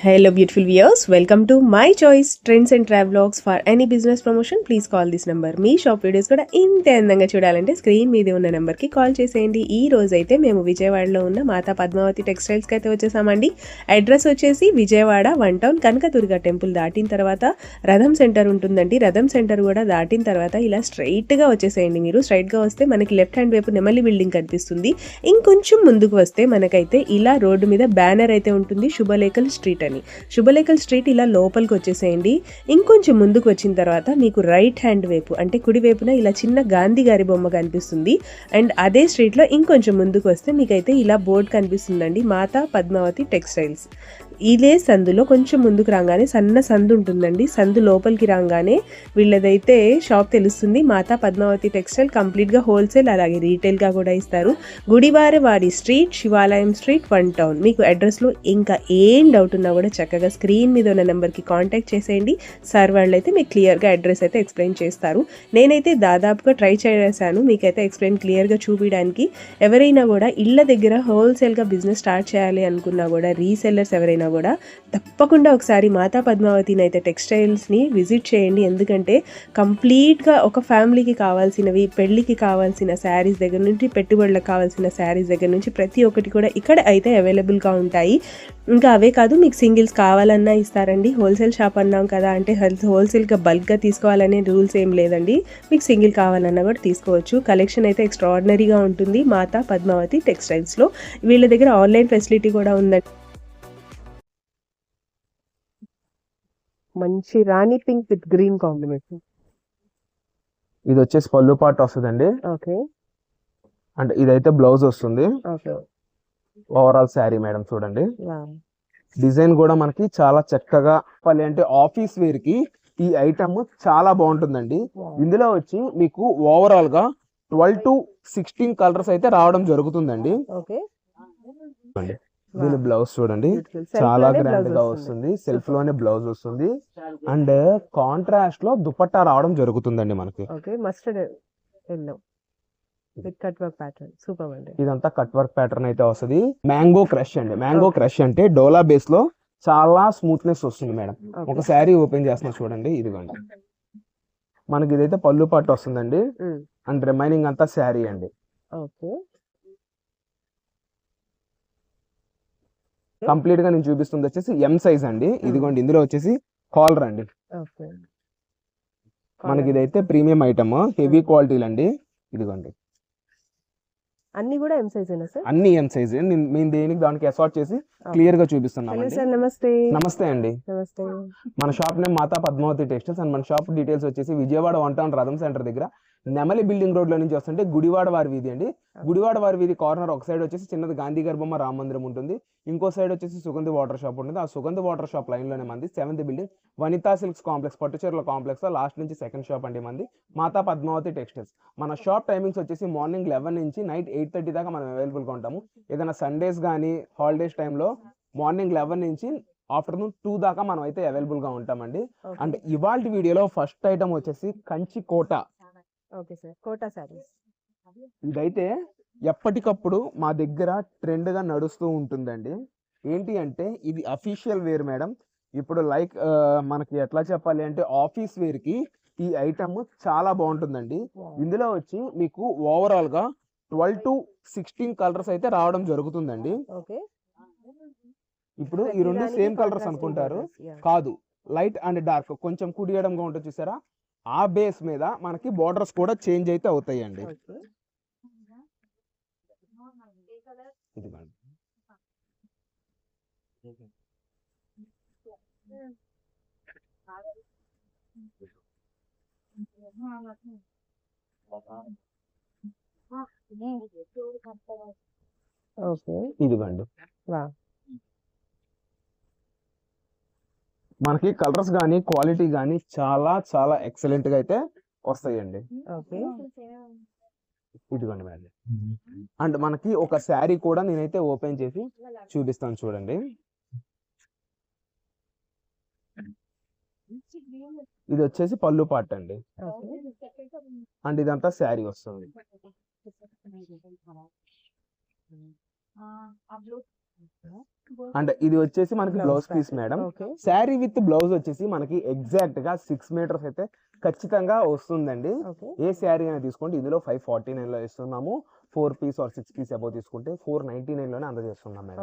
Hello beautiful viewers welcome to my choice trends and travelogues for any business promotion please call this number me shop videos కూడా ఇంత అందంగా చూడాలంటే screen మీద ఉన్న నెంబర్కి call చేసేయండి. ఈ రోజు అయితే మేము విజయవాడలో ఉన్న మాతా పద్మావతి టెక్స్టైల్స్కి అయితే వచ్చేసామండి. అడ్రస్ వచ్చేసి Vijayawada one town Kanakadurga temple దాటిన తర్వాత రథం సెంటర్ ఉంటుందండి. రథం సెంటర్ కూడా దాటిన తర్వాత ఇలా స్ట్రైట్గా వచ్చేసేయండి మీరు. స్ట్రైట్గా వస్తే మనకి లెఫ్ట్ హ్యాండ్ వైపు నెమలి బిల్డింగ్ కనిపిస్తుంది. ఇంకొంచెం ముందుకు వస్తే మనకైతే ఇలా రోడ్డు మీద బ్యానర్ అయితే ఉంటుంది. శుభలేఖల్ స్ట్రీట్ అని. శుభలేఖల్ స్ట్రీట్ ఇలా లోపలికి వచ్చేసేయండి. ఇంకొంచెం ముందుకు వచ్చిన తర్వాత మీకు రైట్ హ్యాండ్ వైపు అంటే కుడి వైపున ఇలా చిన్న గాంధీ గారి బొమ్మ కనిపిస్తుంది. అండ్ అదే స్ట్రీట్లో ఇంకొంచెం ముందుకు వస్తే మీకైతే ఇలా బోర్డు కనిపిస్తుందండి మాతా పద్మావతి టెక్స్టైల్స్. ఇదే సందులో కొంచెం ముందుకు రాగానే సన్న సందు ఉంటుందండి. సందు లోపలికి రాగానే వీళ్ళదైతే షాప్ తెలుస్తుంది. మాతా పద్మావతి టెక్స్టైల్ కంప్లీట్గా హోల్సేల్ అలాగే రీటైల్గా కూడా ఇస్తారు. గుడివారి వారి స్ట్రీట్ శివాలయం స్ట్రీట్ వన్ టౌన్. మీకు అడ్రస్లో ఇంకా ఏం డౌట్ ఉన్నా కూడా చక్కగా స్క్రీన్ మీద ఉన్న నెంబర్కి కాంటాక్ట్ చేసేయండి. సార్ వాళ్ళు అయితే మీకు క్లియర్గా అడ్రస్ అయితే ఎక్స్ప్లెయిన్ చేస్తారు. నేనైతే దాదాపుగా ట్రై చేశాను. మీకైతే ఎక్స్ప్లెయిన్ క్లియర్గా చూపించడానికి ఎవరైనా కూడా ఇళ్ళ దగ్గర హోల్సేల్గా బిజినెస్ స్టార్ట్ చేయాలి అనుకున్నా కూడా రీసెల్లర్స్ ఎవరైనా కూడా తప్పకుండా ఒకసారి మాతా పద్మావతిని అయితే టెక్స్టైల్స్ని విజిట్ చేయండి. ఎందుకంటే కంప్లీట్గా ఒక ఫ్యామిలీకి కావాల్సినవి పెళ్ళికి కావాల్సిన శారీస్ దగ్గర నుంచి పెట్టుబడులకు కావాల్సిన శారీస్ దగ్గర నుంచి ప్రతి ఒక్కటి కూడా ఇక్కడ అయితే అవైలబుల్గా ఉంటాయి. ఇంకా అవే కాదు మీకు సింగిల్స్ కావాలన్నా ఇస్తారండి. హోల్సేల్ షాప్ అన్నాం కదా అంటే హోల్సేల్గా బల్క్గా తీసుకోవాలనే రూల్స్ ఏం లేదండి. మీకు సింగిల్ కావాలన్నా కూడా తీసుకోవచ్చు. కలెక్షన్ అయితే ఎక్స్ట్రాడినరీగా ఉంటుంది మాతా పద్మావతి టెక్స్టైల్స్లో. వీళ్ళ దగ్గర ఆన్లైన్ ఫెసిలిటీ కూడా ఉందండి. మంచి rani pink with green combination. ఇది వచ్చేసి పళ్ళు పాటు వస్తుందండి. ఓకే. అంటే ఇదైతే బ్లౌజ్ వస్తుంది. ఓవరాల్ శారీ మేడం చూడండి. డిజైన్ కూడా మనకి చాలా చక్కగా చెప్పాలి అంటే ఆఫీస్ వేర్కి ఈ ఐటమ్ చాలా బాగుంటుందండి. ఇందులో వచ్చి మీకు ఓవరాల్గా ట్వెల్వ్ టు సిక్స్టీన్ కలర్స్ అయితే రావడం జరుగుతుందండి. ఓకే. దీని బ్లౌజ్ చూడండి. చాలా గ్రాండ్గా వస్తుంది. సెల్ఫ్లోనే బ్లౌజ్ వస్తుంది. అండ్ కాంట్రాస్ట్లో దుపట్టా రావడం జరుగుతుందండి మనకి. Okay mustard yellow. Cut work pattern super అండి. ఇదంతా కట్ వర్క్ ప్యాటర్న్ అయితే వస్తుంది. మ్యాంగో క్రష్ అండి. మ్యాంగో క్రష్ అంటే డోలా బేస్లో చాలా స్మూత్నెస్ వస్తుంది మేడం. ఒక శారీ ఓపెన్ చేస్తున్నా చూడండి ఇదిగోండి. మనకి ఇదైతే పళ్ళు పట్టు వస్తుందండి. అండ్ రిమైనింగ్ అంతా శారీ అండి. ఓకే కంప్లీట్గా నేను చూపిస్తుంది వచ్చేసి ఎం సైజ్ అండి. ఇదిగోండి ఇందులో వచ్చేసి కాలర్ అండి. మనకి ఇదైతే ప్రీమియం ఐటమ్ హెవీ క్వాలిటీలు అండి ఇదిగోండి. అన్ని కూడా ఎం సైజ్ అయినా సార్? అన్ని ఎం సైజ్ మేము దేనికి దానికి అసార్ట్ చేసి క్లియర్గా సార్ నమస్తే. నమస్తే అండి. నమస్తే. మన shop name Mata Padmavati textiles and మన షాప్ డీటెయిల్స్ వచ్చేసి Vijayawada one town Ratham centre దగ్గర నెమలి బిల్డింగ్ రోడ్లో నుంచి వస్తుంటే గుడివాడ వారి వీధి అండి. గుడివాడ వారి వీధి కార్నర్ ఒక సైడ్ వచ్చేసి చిన్నది గాంధీ గారి బొమ్మ రామ మందిరం ఉంటుంది. ఇంకో సైడ్ వచ్చేసి సుగంధి వాటర్ షాప్ ఉంటుంది. ఆ సుగంధి వాటర్ షాప్ లైన్లోనే మంది seventh building. Vanitha silks complex పట్టుచీరల complex last నుంచి సెకండ్ షాప్ అండి మంది. మాతా పద్మావతి టెక్స్టైల్స్. మన షాప్ టైమింగ్స్ వచ్చేసి మార్నింగ్ లెవెన్ నుంచి నైట్ ఎయిట్ థర్టీ దాకా మనం అవైలబుల్గా ఉంటాము. ఏదైనా సండేస్ కానీ హాలిడేస్ టైంలో మార్నింగ్ లెవెన్ నుంచి ఆఫ్టర్నూన్ టూ దాకా మనం అయితే అవైలబుల్గా ఉంటామండి అండ్ ఇవాళ వీడియోలో ఫస్ట్ ఐటమ్ వచ్చేసి కంచి కోట. Okay sir. కోటా ఇదైతే ఎప్పటికప్పుడు మా దగ్గర ట్రెండ్గా నడుస్తూ ఉంటుందండి. ఏంటి అంటే ఇది అఫీషియల్ వేర్ మేడం. ఇప్పుడు లైక్ మనకి ఎట్లా చెప్పాలి అంటే ఆఫీస్ వేర్కి ఈ ఐటమ్ చాలా బాగుంటుందండి. ఇందులో వచ్చి మీకు ఓవరాల్గా ట్వెల్వ్ టు సిక్స్టీన్ కలర్స్ అయితే రావడం జరుగుతుందండి. ఇప్పుడు ఈ రెండు సేమ్ కలర్స్ అనుకుంటారు. కాదు లైట్ అండ్ డార్క్ కొంచెం కుడియడంగా ఉంటుంది చూసారా? ఆ బేస్ మీద మనకి బోర్డర్స్ కూడా చేంజ్ అయితే అవుతాయండి. ఓకే. ఇదిగోండి. ఓకే ఇదిగోండి వా మనకి కలర్స్ కానీ క్వాలిటీ కానీ చాలా చాలా ఎక్సలెంట్గా అయితే వస్తాయండి. ఓకే. ఇదిగోండి మేడం. అండ్ మనకి ఒక శారీ కూడా నేనైతే ఓపెన్ చేసి చూపిస్తాను చూడండి. ఇది వచ్చేసి పళ్ళు పాట అండి. అండ్ ఇదంతా శారీ వస్తుంది. అండ్ ఇది వచ్చేసి మనకి blouse piece. Madam sari with blouse వచ్చేసి మనకి ఎగ్జాక్ట్గా సిక్స్ మీటర్స్ అయితే ఖచ్చితంగా వస్తుందండి. ఏ శారీ అయినా తీసుకోండి. ఇందులో ఫైవ్ ఫార్టీ నైన్లో ఇస్తున్నాము four piece or six piece above తీసుకుంటే ఫోర్ నైన్టీ నైన్లోనే అందజేస్తున్నాం మేడం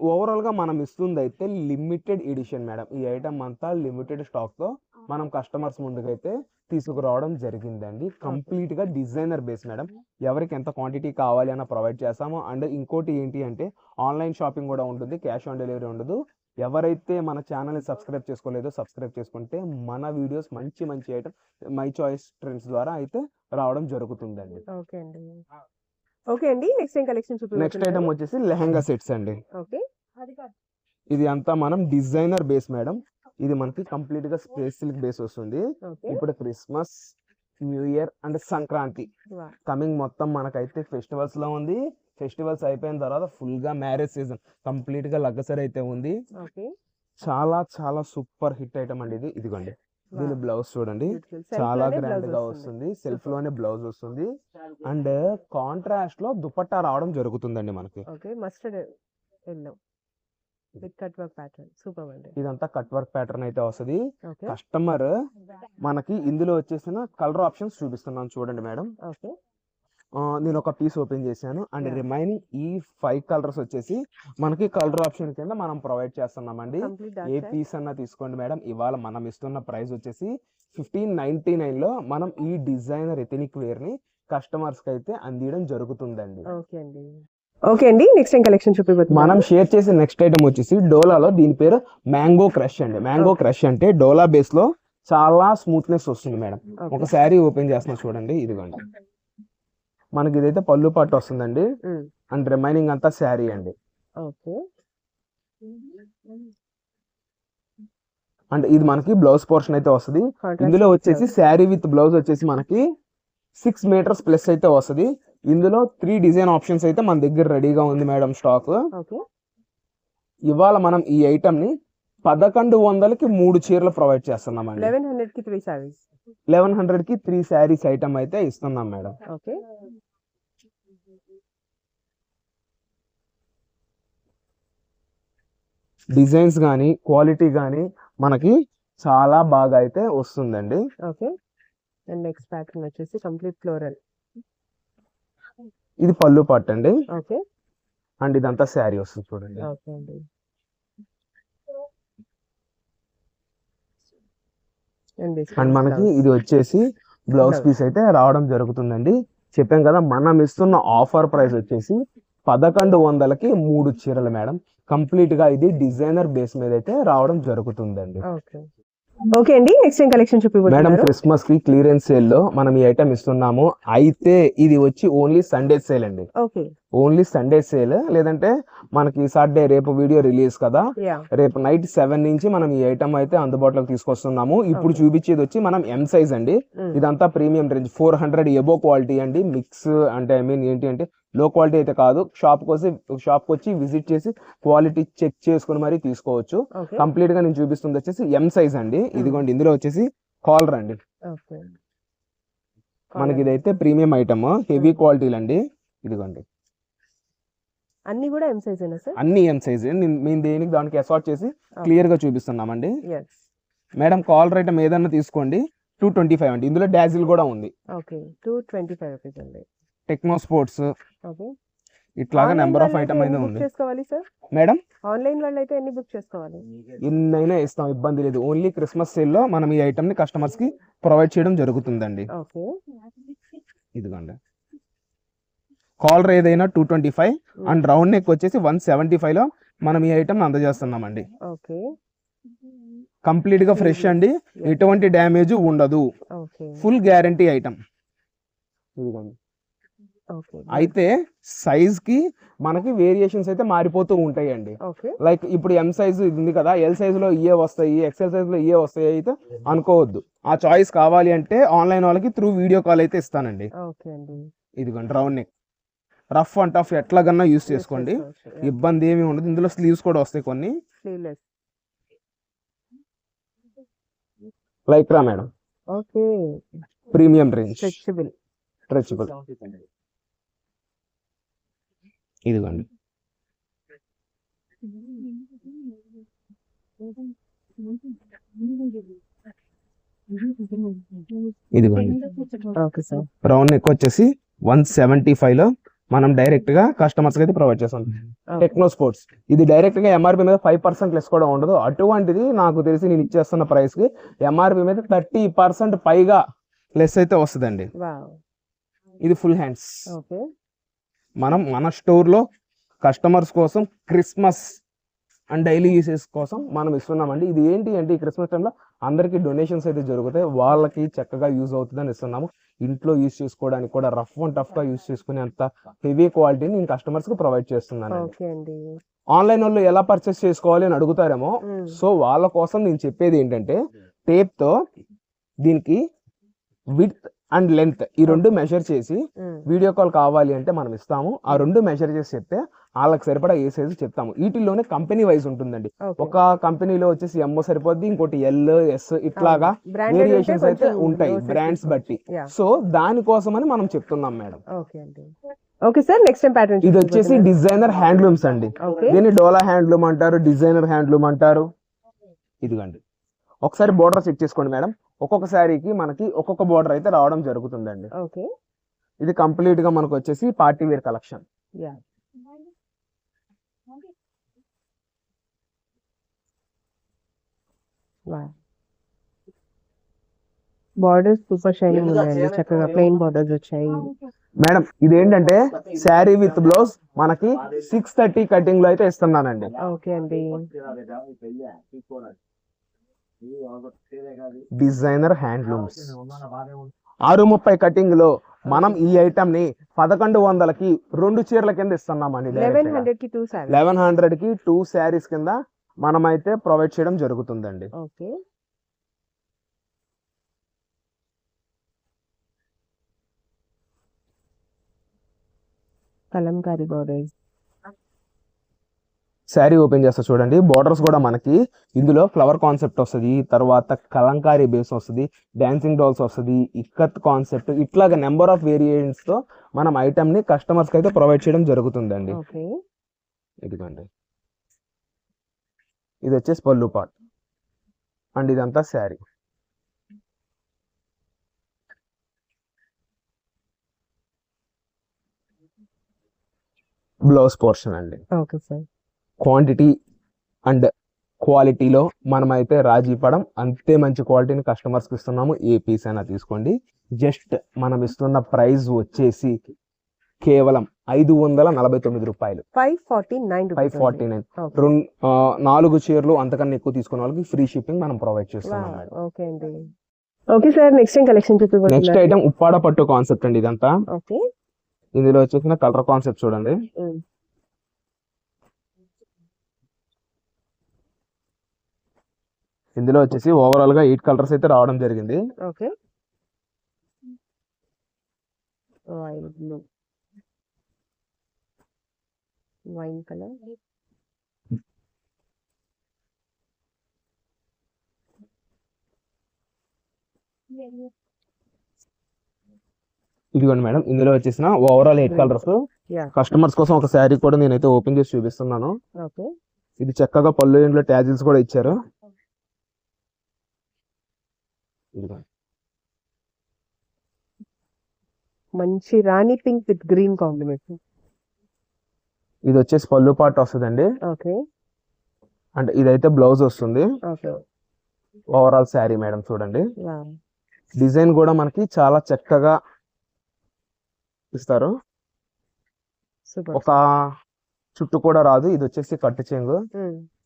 ఓవరాల్గా మనం ఇస్తుంది అయితే లిమిటెడ్ ఎడిషన్ మేడం ఈ ఐటమ్ అంతా లిమిటెడ్ స్టాక్తో మనం కస్టమర్స్ ముందుకైతే తీసుకురావడం జరిగిందండి. కంప్లీట్గా డిజైనర్ బేస్ మేడం. ఎవరికి ఎంత క్వాంటిటీ కావాలి అన్న ప్రొవైడ్ చేస్తాము అండ్ ఇంకోటి ఏంటి అంటే ఆన్లైన్ షాపింగ్ కూడా ఉంటుంది క్యాష్ ఆన్ డెలివరీ ఉండదు. ఎవరైతే మన ఛానల్ని సబ్స్క్రైబ్ చేసుకోలేదో సబ్స్క్రైబ్ చేసుకుంటే మన వీడియోస్ మంచి మంచి ఐటమ్ మై చాయిస్ ట్రెండ్స్ ద్వారా అయితే రావడం జరుగుతుందండి. ఓకే అండి. ఓకే అండి నెక్స్ట్ ఏం కలెక్షన్ నెక్స్ట్ ఐటమ్ వచ్చేసి లెహంగా సెట్స్ అండి. ఓకే. ఇది అంతా మనం డిజైనర్ బేస్ మేడం. ఇది మనకి కంప్లీట్గా స్పేస్ సిల్క్ బేస్ వస్తుంది. ఇప్పుడు Christmas new year and Sankranti. Coming మొత్తం మనకైతే ఫెస్టివల్స్లో ఉంది. ఫెస్టివల్స్ అయిపోయిన తర్వాత ఫుల్గా మ్యారేజ్ సీజన్. కంప్లీట్గా లగ్గసరి అయితే ఉంది. చాలా చాలా సూపర్ హిట్ ఐటమ్ అండి ఇది. ఇదిగోండి. దీని బ్లౌజ్ చూడండి. చాలా గ్రాండ్గా వస్తుంది. సెల్ఫ్లోనే బ్లౌజ్ వస్తుంది. అండ్ కాంట్రాస్ట్లో దుపట్టా రావడం జరుగుతుందండి మనకి. Mustard yellow cut work pattern super అండి ఇదంతా కట్ వర్క్ ప్యాటర్న్ అయితే వస్తుంది. కస్టమర్ మనకి ఇందులో వచ్చేసిన కలర్ ఆప్షన్స్ చూపిస్తున్నాను చూడండి మేడం. ఓకే నేను ఒక పీస్ ఓపెన్ చేశాను. అండ్. రిమైనింగ్ ఈ ఫైవ్ కలర్స్ వచ్చేసి మనకి కలర్ ఆప్షన్ కింద మనం ప్రొవైడ్ చేస్తున్నామండి. కంప్లీట్ ఏ పీస్ అన్నా తీసుకోండి మేడం. ఇవాళ మనం ఇస్తున్న ప్రైస్ వచ్చేసి ఫిఫ్టీన్ నైన్టీ నైన్లో మనం ఈ డిజైనర్ ఎథనిక్ వేర్ని కస్టమర్స్కి అయితే అందియడం జరుగుతుందండి. ఓకే అండి నెక్స్ట్ ఏం కలెక్షన్ చూపిపోతుంది మనం షేర్ చేసే నెక్స్ట్ ఐటమ్ వచ్చేసి డోలాలో దీని పేరు మ్యాంగో క్రష్ అండి. మ్యాంగో. క్రష్ అంటే డోలా బేస్లో చాలా స్మూత్నెస్ వస్తుంది మేడం. ఒక శారీ ఓపెన్ చేస్తున్నా చూడండి ఇదిగోండి. మనకి ఇదైతే పళ్ళు పట్టు వస్తుందండి. అండ్ రిమైనింగ్ అంతా శారీ అండి. ఓకే. అండ్ ఇది మనకి బ్లౌజ్ పోర్షన్ అయితే వస్తుంది. ఇందులో వచ్చేసి శారీ విత్ బ్లౌజ్ వచ్చేసి మనకి సిక్స్ మీటర్స్ ప్లస్ అయితే వస్తుంది. ఇందులో త్రీ డిజైన్ ఆప్షన్స్ అయితే మన దగ్గర రెడీగా ఉంది మేడం స్టాక్ ఓకే. ఇవాళ మనం ఈ ఐటమ్ని పదకొండు వందలకి మూడు చీరలు ప్రొవైడ్ చేస్తున్నామండి. లెవెన్ హండ్రెడ్కి త్రీ సారీస్ లెవెన్ హండ్రెడ్కి త్రీ శారీస్ ఐటమ్ అయితే ఇస్తున్నాం మేడం. ఓకే. డిజైన్స్ కానీ క్వాలిటీ కానీ మనకి చాలా బాగా అయితే వస్తుందండి. ఓకే. అండ్ నెక్స్ట్ ప్యాటర్న్ వచ్చేసి కంప్లీట్ ఫ్లోరల్ ఇది పళ్ళు పట్టు అండి. ఓకే. అండ్ ఇదంతా శారీ వస్తుంది చూడండి. ఓకే అండి. మనకి ఇది వచ్చేసి బ్లౌజ్. పీస్ అయితే రావడం జరుగుతుందండి. చెప్పాం కదా మనం ఇస్తున్న ఆఫర్ ప్రైస్ వచ్చేసి పదకొండు వందలకి మూడు చీరలు మేడం. కంప్లీట్గా ఇది డిజైనర్ బేస్ మీద అయితే రావడం జరుగుతుందండి. ఓకే అండి నెక్స్ట్ ఏం కలెక్షన్ మేడం చూపిపోతున్నారు క్రిస్మస్కి క్లియరెన్స్ సేల్లో మనం ఈ ఐటమ్ ఇస్తున్నాము. అయితే ఇది వచ్చి ఓన్లీ సండే సేల్ అండి. ఓకే. ఓన్లీ సండే సేల్ లేదంటే మనకి సాటర్డే రేపు వీడియో రిలీజ్ కదా. రేపు నైట్ సెవెన్ నుంచి మనం ఈ ఐటమ్ అయితే అందుబాటులోకి తీసుకొస్తున్నాము. ఇప్పుడు చూపించేది వచ్చి మనం ఎం సైజ్ అండి. ఇదంతా premium range four hundred above quality అండి. మిక్స్ అంటే ఐ మీన్ ఏంటి అంటే లో క్వాలిటీ అయితే కాదు. షాప్ వచ్చి షాప్ వచ్చి విజిట్ చేసి క్వాలిటీ చెక్ చేసుకుని మరీ తీసుకోవచ్చు. కంప్లీట్గా నేను చూపిస్తుంది వచ్చేసి ఎం సైజ్ అండి. ఇదిగోండి ఇందులో వచ్చేసి కాలర్ అండి మనకి ఇదైతే ప్రీమియం ఐటమ్ హెవీ క్వాలిటీలు అండి. ఇదిగోండి. అన్ని కూడా ఎం సైజ్ సార్? అన్ని ఎం సైజ్ మేము దేనికి దానికి అసార్ట్ చేసి క్లియర్గా చూపిస్తున్నామండి. మేడం కాలర్ ఐటమ్ ఏదన్నా తీసుకోండి. టూ ట్వంటీ ఫైవ్ అండి. ఇందులో డాజిల్ కూడా ఉంది. Okay. Two twenty five rupees అండి. టెక్నో స్పోర్ట్స్ ఇట్లాగా నెంబర్ ఆఫ్ ఐటమ్ అయితే ఉంది. చేసుకోవాలి సార్ మేడం ఆన్లైన్ వాళ్ళు అయితే ఎన్ని బుక్ చేసుకోవాలి? ఎన్నైనా ఇస్తాం ఇబ్బంది లేదు. ఓన్లీ క్రిస్మస్ సేల్లో మనం ఈ ఐటమ్ని కస్టమర్స్కి ప్రొవైడ్ చేయడం జరుగుతుందండి. ఓకే. ఇదిగోండి. కాలర్ ఏదైనా two twenty five and round neck వచ్చేసి వన్ సెవెంటీ ఫైవ్లో మనం ఈ ఐటమ్ అందజేస్తున్నామండి. ఓకే. కంప్లీట్గా ఫ్రెష్ అండి. ఎటువంటి డ్యామేజ్ ఉండదు. ఓకే. ఫుల్ గ్యారంటీ ఐటమ్ ఇదిగోండి. అయితే సైజ్కి మనకి వేరియేషన్స్ అయితే మారిపోతూ ఉంటాయండి. ఓకే. లైక్ ఇప్పుడు ఎం సైజ్ ఇది ఉంది కదా ఎల్ సైజ్లో ఇయే వస్తాయి ఎక్సెల్ సైజ్లో ఇయే వస్తాయి అయితే అనుకోవద్దు. ఆ చాయిస్ కావాలి అంటే ఆన్లైన్ వాళ్ళకి త్రూ వీడియో కాల్ అయితే ఇస్తానండి. అండి. ఇదిగోండి round neck rough and tough ఎట్లాగన్నా use చేసుకోండి. ఇబ్బంది ఏమి ఉండదు. ఇందులో స్లీవ్స్ కూడా వస్తాయి కొన్ని. లైక్ రా madam okay. Premium range stretchable stretchable ఇదిగోండి. ఇదిగోండి. Okay sir. రౌండ్ నెక్ వచ్చేసి వన్ సెవెంటీ ఫైవ్లో మనం డైరెక్ట్గా కస్టమర్స్కి అయితే ప్రొవైడ్ చేస్తాం. Techno sports. ఇది డైరెక్ట్గా ఎంఆర్పి మీద ఫైవ్ పర్సెంట్ లెస్ కూడా ఉండదు. అటువంటిది నాకు తెలిసి నేను ఇచ్చేస్తున్న ప్రైస్కి ఎంఆర్పి మీద థర్టీ పర్సెంట్ పైగా లెస్ అయితే వస్తుందండి. వావ్. ఇది ఫుల్ హ్యాండ్స్ ఓకే. మనం మన స్టోర్లో కస్టమర్స్ కోసం క్రిస్మస్ అండ్ డైలీ యూసెస్ కోసం మనం ఇస్తున్నామండి. ఇది ఏంటి అంటే ఈ క్రిస్మస్ టైంలో అందరికీ డొనేషన్స్ అయితే జరుగుతాయి. వాళ్ళకి చక్కగా యూజ్ అవుతుందని ఇస్తున్నాము. ఇంట్లో యూజ్ చేసుకోవడానికి కూడా రఫ్ అండ్ టఫ్గా యూజ్ చేసుకునే అంత హెవీ క్వాలిటీని నేను కస్టమర్స్కి ప్రొవైడ్ చేస్తున్నాను ఆన్లైన్ వాళ్ళు ఎలా పర్చేస్ చేసుకోవాలి అని అడుగుతారేమో. సో వాళ్ళ కోసం నేను చెప్పేది ఏంటంటే టేప్తో దీనికి విత్ అండ్ లెంత్ ఈ రెండు మెజర్ చేసి. వీడియో కాల్ కావాలి అంటే మనం ఇస్తాము. ఆ రెండు మెజర్ చేసి చెప్తే వాళ్ళకి సరిపడా ఏ సైజు చెప్తాము. వీటిల్లోనే కంపెనీ వైజ్ ఉంటుందండి. ఒక కంపెనీలో వచ్చేసి ఎంఓ సరిపోద్ది ఇంకోటి ఎల్ ఎస్ ఇట్లాగా వేరియేషన్స్ అయితే ఉంటాయి బ్రాండ్స్ బట్టి. సో దానికోసమని మనం చెప్తున్నాం madam. Okay sir next pattern ఇది వచ్చేసి డిజైనర్ హ్యాండ్లూమ్స్ అండి. దీన్ని డోలా హ్యాండ్లూమ్ అంటారు డిజైనర్ హ్యాండ్లూమ్ అంటారు. ఇదిగండి. ఒకసారి బోర్డర్ చెక్ చేసుకోండి మేడం. ఒక్కొక్క శారీకి మనకి ఒక్కొక్క బోర్డర్ అయితే రావడం జరుగుతుందండి. ఓకే. ఇది కంప్లీట్గా మనకు వచ్చేసి party wear collection yeah borders super shining ఉన్నాయండి. చక్కగా ప్లెయిన్ బార్డర్స్ వచ్చాయి. మేడం ఇది ఏంటంటే శారీ విత్ బ్లౌజ్ మనకి సిక్స్ థర్టీ కటింగ్లో అయితే ఇస్తున్నానండి. ఓకే అండి. Designer handlooms. ఆరు ముప్పై కటింగ్లో మనం ఈ ఐటమ్ని పదకొండు వందలకి రెండు చీరల కింద ఇస్తున్నామండి లెవెన్ హండ్రెడ్కి టూ సారీ లెవెన్ హండ్రెడ్కి టూ శారీస్ కింద మనం అయితే ప్రొవైడ్ చేయడం జరుగుతుందండి. Okay. Kalamkari borders sari open చేస్తా చూడండి. బోర్డర్స్ కూడా మనకి ఇందులో ఫ్లవర్ కాన్సెప్ట్ వస్తుంది తర్వాత కలంకారీ బేస్ వస్తుంది డాన్సింగ్ డాల్స్ వస్తుంది ఇక్కత్ కాన్సెప్ట్ ఇట్లాగా నెంబర్ ఆఫ్ వేరియంట్స్తో మనం ఐటమ్ని కస్టమర్స్కి అయితే ప్రొవైడ్ చేయడం జరుగుతుందండి. ఇదిగోండి. ఇది వచ్చేసి పళ్ళు పాట్. అండ్ ఇదంతా శారీ. బ్లౌజ్ పోర్షన్ అండి. Okay sir. క్వాంటిటీ అండ్ క్వాలిటీలో మనమైతే రాజీ పడం అంతే మంచి క్వాలిటీని కస్టమర్స్కి ఇస్తున్నాము. ఏ పీస్ అయినా తీసుకోండి. జస్ట్ మనం ఇస్తున్న ప్రైస్ వచ్చేసి కేవలం ఐదు వందల నలభై తొమ్మిది రూపాయలు. Five forty nine five forty nine రెండు నాలుగు చీరలు అంతకన్నా ఎక్కువ తీసుకున్న వాళ్ళకి ఫ్రీ షిప్పింగ్ మనం ప్రొవైడ్ చేస్తున్నాం ఓకే అండి. Okay sir next collection next item Uppada పట్టు కాన్సెప్ట్ అండి ఇదంతా. ఓకే ఇందులో వచ్చేసిన కలర్ కాన్సెప్ట్ చూడండి. ఇందులో వచ్చేసి ఓవరాల్గా ఎయిట్ కలర్స్ అయితే రావడం జరిగింది. Okay wine blue wine colour ఇదిగోండి మేడం ఇందులో వచ్చేసిన ఓవరాల్ ఎయిట్ కలర్స్ కస్టమర్స్ కోసం ఒక శారీ కూడా నేనైతే ఓపెన్ చేసి చూపిస్తున్నాను. ఇది చక్కగా పళ్ళు ఇంట్లో ట్యాజిల్స్ కూడా ఇచ్చారు. ఇదిగోండి. మంచి rani pink with green combination. ఇది వచ్చేసి పళ్ళు పార్ట్ వస్తుందండి. ఓకే. అంటే ఇదైతే బ్లౌజ్ వస్తుంది. ఓకే. ఓవరాల్ శారీ మేడం చూడండి. డిజైన్ కూడా మనకి చాలా చక్కగా ఇస్తారు. ఒక చుట్టు కూడా రాదు. ఇది వచ్చేసి కట్టు చెంగు.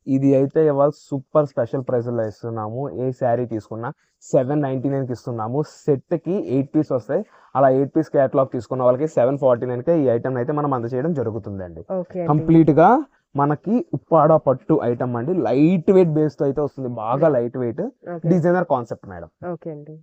ఇది అయితే ఇవాళ సూపర్ స్పెషల్ ప్రైస్లో ఇస్తున్నాము. ఏ శారీ తీసుకున్నా సెవెన్ నైన్టీ నైన్కి ఇస్తున్నాము. సెట్కి ఎయిట్ పీస్ వస్తాయి. అలా ఎయిట్ పీస్ క్యాటలాగ్ తీసుకున్న వాళ్ళకి సెవెన్ ఫార్టీ నైన్కి ఈ ఐటమ్ అయితే మనం అందజేయడం జరుగుతుందండి. ఓకే కంప్లీట్గా మనకి ఉప్పాడ పట్టు ఐటమ్ అండి. లైట్ వెయిట్ బేస్తో అయితే వస్తుంది. బాగా light weight designer concept madam. Okay అండి.